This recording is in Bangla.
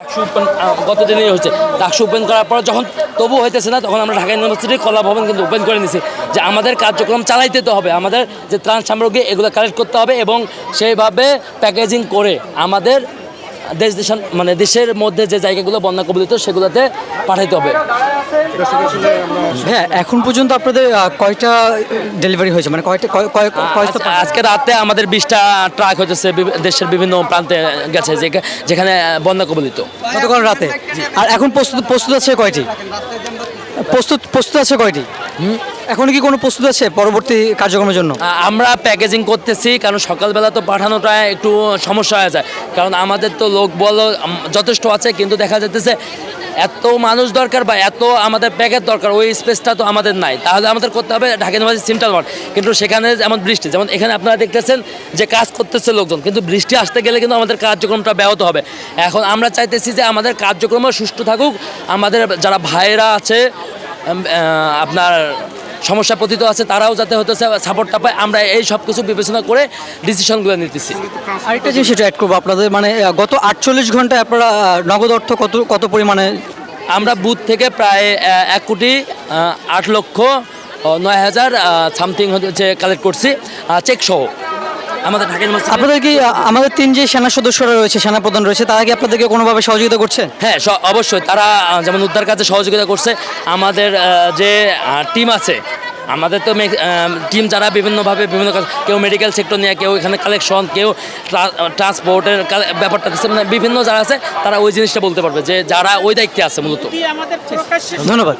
ডাকসু গত দিনই হয়েছে। ডাকসু ওপেন করার পর যখন তবু হইতেছে না, তখন আমরা ঢাকা ইউনিভার্সিটির কলা ভবন কিন্তু ওপেন করে নিছি। যে আমাদের কার্যক্রম চালাইতে তো হবে, আমাদের যে ত্রাণ সামগ্রী, এগুলো কালেক্ট করতে হবে এবং সেইভাবে প্যাকেজিং করে আমাদের দেশ দেশান মানে দেশের মধ্যে যে জায়গাগুলো বন্যা কবলিত সেগুলোতে পাঠাইতে হবে। হ্যাঁ এখন পর্যন্ত আপনাদের কয়টা ডেলিভারি হয়েছে? মানে কয়টা কয়- কয়- কয়টা আজ- আজকে রাতে আমাদের বিশটা ট্রাক বিভি- দেশের বিভিন্ন প্রান্তে গেছে যেখানে বন্যা কবলিত গতকাল রাতে? আর এখন প্রস্তুত প্রস্তুত আছে কয়টি? প্রস্তুত প্রস্তুত আছে কয়টি? এখন কি কোনো প্রস্তুত আছে পরবর্তী কার্যক্রমের জন্য? আমরা প্যাকেজিং করতেছি, কারণ সকালবেলা তো পাঠানোটা একটু সমস্যা হয়ে যায়। কারণ আমাদের তো লোক বল যথেষ্ট আছে, কিন্তু দেখা যাচ্ছে এত মানুষ দরকার বা এত আমাদের প্যাকেট দরকার, ওই স্পেসটা তো আমাদের নাই। তাহলে আমাদের করতে হবে ঢাকা ইউনিভার্সিটি সেন্ট্রাল ওয়ার্ড। কিন্তু সেখানে যেমন বৃষ্টি, যেমন এখানে আপনারা দেখতেছেন যে কাজ করতেছে লোকজন, কিন্তু বৃষ্টি আসতে গেলে কিন্তু আমাদের কার্যক্রমটা ব্যাহত হবে। এখন আমরা চাইতেছি যে আমাদের কার্যক্রম সুষ্ঠু থাকুক, আমাদের যারা ভাইয়েরা আছে আপনার সমস্যা পতিত আছে তারাও যাতে হতে সাপোর্টটা পায় আমরা এই সব কিছু বিবেচনা করে ডিসিশনগুলো নিতেছি। আরেকটা জিনিস একটু অ্যাড করব আপনাদের মানে গত আটচল্লিশ ঘন্টায় আপনারা নগদ অর্থ কত কত পরিমাণে? আমরা বুথ থেকে প্রায় এক কোটি আট লক্ষ নয় হাজার সামথিং হচ্ছে কালেক্ট করছি চেক সহ। আমাদের ঢাকা ইউনিভার্সিটি আপনাদের কি আমাদের তিন যে সেনা সদস্যরা রয়েছে সেনা প্রধান রয়েছে তারা কি আপনাদেরকে কোনোভাবে সহযোগিতা করছে? হ্যাঁ স- অবশ্যই। তারা যেমন উদ্ধার কাজে সহযোগিতা করছে আমাদের যে টিম আছে আমাদের তো টিম যারা বিভিন্নভাবে বিভিন্ন কাজ কেউ মেডিকেল সেক্টর নিয়ে কেউ এখানে কালেকশন কেউ ট্রান্সপোর্টের ব্যাপারটা দিচ্ছে মানে বিভিন্ন যারা আছে তারা ওই জিনিসটা বলতে পারবে যে যারা ওই দায়িত্বে আছে মূলত। ধন্যবাদ।